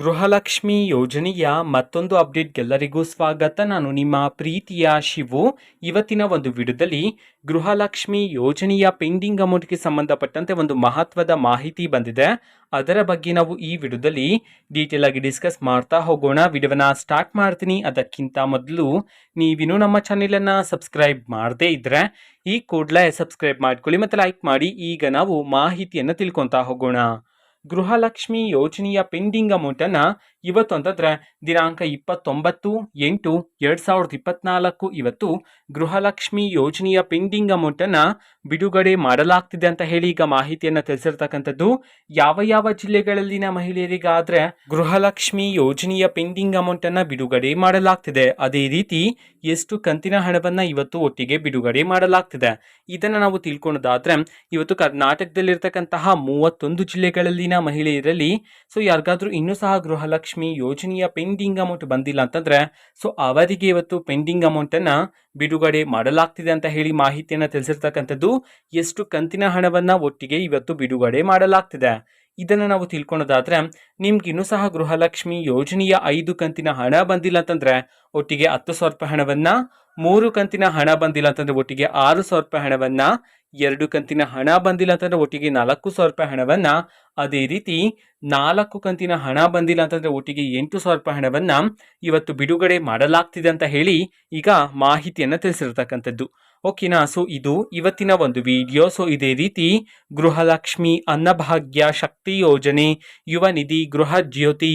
ಗೃಹಲಕ್ಷ್ಮಿ ಯೋಜನೆಯ ಮತ್ತೊಂದು ಅಪ್ಡೇಟ್ಗೆಲ್ಲರಿಗೂ ಸ್ವಾಗತ. ನಾನು ನಿಮ್ಮ ಪ್ರೀತಿಯ ಶಿವು. ಇವತ್ತಿನ ಒಂದು ವಿಡಿಯೋದಲ್ಲಿ ಗೃಹಲಕ್ಷ್ಮಿ ಯೋಜನೆಯ ಪೆಂಡಿಂಗ್ ಅಮೌಂಟ್ಗೆ ಸಂಬಂಧಪಟ್ಟಂತೆ ಒಂದು ಮಹತ್ವದ ಮಾಹಿತಿ ಬಂದಿದೆ. ಅದರ ಬಗ್ಗೆ ನಾವು ಈ ವಿಡಿಯೋದಲ್ಲಿ ಡೀಟೇಲ್ ಆಗಿ ಡಿಸ್ಕಸ್ ಮಾಡ್ತಾ ಹೋಗೋಣ. ವಿಡಿಯೋನ ಸ್ಟಾರ್ಟ್ ಮಾಡ್ತೀನಿ. ಅದಕ್ಕಿಂತ ಮೊದಲು ನೀವಿನ್ನೂ ನಮ್ಮ ಚಾನೆಲನ್ನು ಸಬ್ಸ್ಕ್ರೈಬ್ ಮಾಡದೇ ಇದ್ದರೆ ಈ ಕೂಡಲೇ ಸಬ್ಸ್ಕ್ರೈಬ್ ಮಾಡ್ಕೊಳ್ಳಿ ಮತ್ತು ಲೈಕ್ ಮಾಡಿ. ಈಗ ನಾವು ಮಾಹಿತಿಯನ್ನು ತಿಳ್ಕೊತಾ ಹೋಗೋಣ. ಗೃಹಲಕ್ಷ್ಮಿ ಯೋಜನೆಯ ಪೆಂಡಿಂಗ್ ಅಮೌಂಟನ್ನು ಇವತ್ತು ಅಂತಂದರೆ ದಿನಾಂಕ ಇಪ್ಪತ್ತೊಂಬತ್ತು, ಎಂಟು, ಎರಡು ಸಾವಿರದ ಇಪ್ಪತ್ನಾಲ್ಕು, ಇವತ್ತು ಗೃಹಲಕ್ಷ್ಮಿ ಯೋಜನೆಯ ಪೆಂಡಿಂಗ್ ಅಮೌಂಟನ್ನು ಬಿಡುಗಡೆ ಮಾಡಲಾಗ್ತಿದೆ ಅಂತ ಹೇಳಿ ಈಗ ಮಾಹಿತಿಯನ್ನು ತಿಳಿಸಿರ್ತಕ್ಕಂಥದ್ದು, ಯಾವ ಯಾವ ಜಿಲ್ಲೆಗಳಲ್ಲಿನ ಮಹಿಳೆಯರಿಗಾದ್ರೆ ಗೃಹಲಕ್ಷ್ಮಿ ಯೋಜನೆಯ ಪೆಂಡಿಂಗ್ ಅಮೌಂಟ್ ಅನ್ನ ಬಿಡುಗಡೆ ಮಾಡಲಾಗ್ತಿದೆ. ಅದೇ ರೀತಿ ಎಷ್ಟು ಕಂತಿನ ಹಣವನ್ನ ಇವತ್ತು ಒಟ್ಟಿಗೆ ಬಿಡುಗಡೆ ಮಾಡಲಾಗ್ತಿದೆ. ಇದನ್ನ ನಾವು ತಿಳ್ಕೊಳ್ಳೋದಾದ್ರೆ ಇವತ್ತು ಕರ್ನಾಟಕದಲ್ಲಿರ್ತಕ್ಕಂತಹ ಮೂವತ್ತೊಂದು ಜಿಲ್ಲೆಗಳಲ್ಲಿನ ಮಹಿಳೆಯರಲ್ಲಿ ಸೊ ಯಾರಿಗಾದ್ರೂ ಇನ್ನೂ ಸಹ ಗೃಹಲಕ್ಷ್ಮಿ ಯೋಜನೆಯ ಪೆಂಡಿಂಗ್ ಅಮೌಂಟ್ ಬಂದಿಲ್ಲ ಅಂತಂದ್ರೆ, ಸೊ ಅವರಿಗೆ ಇವತ್ತು ಪೆಂಡಿಂಗ್ ಅಮೌಂಟ್ ಅನ್ನ ಬಿಡುಗಡೆ ಮಾಡಲಾಗ್ತಿದೆ ಅಂತ ಹೇಳಿ ಮಾಹಿತಿಯನ್ನು ತಿಳಿಸಿರ್ತಕ್ಕಂಥದ್ದು. ಎಷ್ಟು ಕಂತಿನ ಹಣವನ್ನು ಒಟ್ಟಿಗೆ ಇವತ್ತು ಬಿಡುಗಡೆ ಮಾಡಲಾಗ್ತಿದೆ. ಇದನ್ನು ನಾವು ತಿಳ್ಕೊಳ್ಳೋದಾದ್ರೆ ನಿಮ್ಗೆ ಇನ್ನೂ ಸಹ ಗೃಹಲಕ್ಷ್ಮಿ ಯೋಜನೆಯ ಐದು ಕಂತಿನ ಹಣ ಬಂದಿಲ್ಲ ಅಂತಂದ್ರೆ, ಒಟ್ಟಿಗೆ ಹತ್ತು ಸಾವಿರ ರೂಪಾಯಿ ಹಣವನ್ನ, ಮೂರು ಕಂತಿನ ಹಣ ಬಂದಿಲ್ಲ ಅಂತಂದ್ರೆ, ಒಟ್ಟಿಗೆ ಆರು ಸಾವಿರ ರೂಪಾಯಿ ಹಣವನ್ನ, ಎರಡು ಕಂತಿನ ಹಣ ಬಂದಿಲ್ಲ ಅಂತಂದ್ರೆ, ಒಟ್ಟಿಗೆ ನಾಲ್ಕು ಸಾವಿರ ರೂಪಾಯಿ ಹಣವನ್ನ, ಅದೇ ರೀತಿ ನಾಲ್ಕು ಕಂತಿನ ಹಣ ಬಂದಿಲ್ಲ ಅಂತಂದ್ರೆ, ಒಟ್ಟಿಗೆ ಎಂಟು ಸಾವಿರ ರೂಪಾಯಿ ಹಣವನ್ನ ಇವತ್ತು ಬಿಡುಗಡೆ ಮಾಡಲಾಗ್ತಿದೆ ಅಂತ ಹೇಳಿ ಈಗ ಮಾಹಿತಿಯನ್ನು ತಿಳಿಸಿರ್ತಕ್ಕಂಥದ್ದು. ಓಕೆನಾ ಸೊ ಇದು ಇವತ್ತಿನ ಒಂದು ವಿಡಿಯೋ. ಸೊ ಇದೇ ರೀತಿ ಗೃಹಲಕ್ಷ್ಮಿ ಅನ್ನಭಾಗ್ಯ ಶಕ್ತಿ ಯೋಜನೆ, ಯುವ ನಿಧಿ ಗೃಹ ಜ್ಯೋತಿ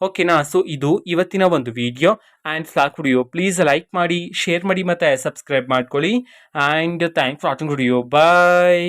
ಓಕೆನಾ ಸೊ ಇದು ಇವತ್ತಿನ ಒಂದು ವಿಡಿಯೋ ಆ್ಯಂಡ್ ಸಾಕ್ ವಿಡಿಯೋ ಪ್ಲೀಸ್ ಲೈಕ್ ಮಾಡಿ ಶೇರ್ ಮಾಡಿ ಮತ್ತು ಸಬ್ಸ್ಕ್ರೈಬ್ ಮಾಡ್ಕೊಳ್ಳಿ. And thank for watching video bye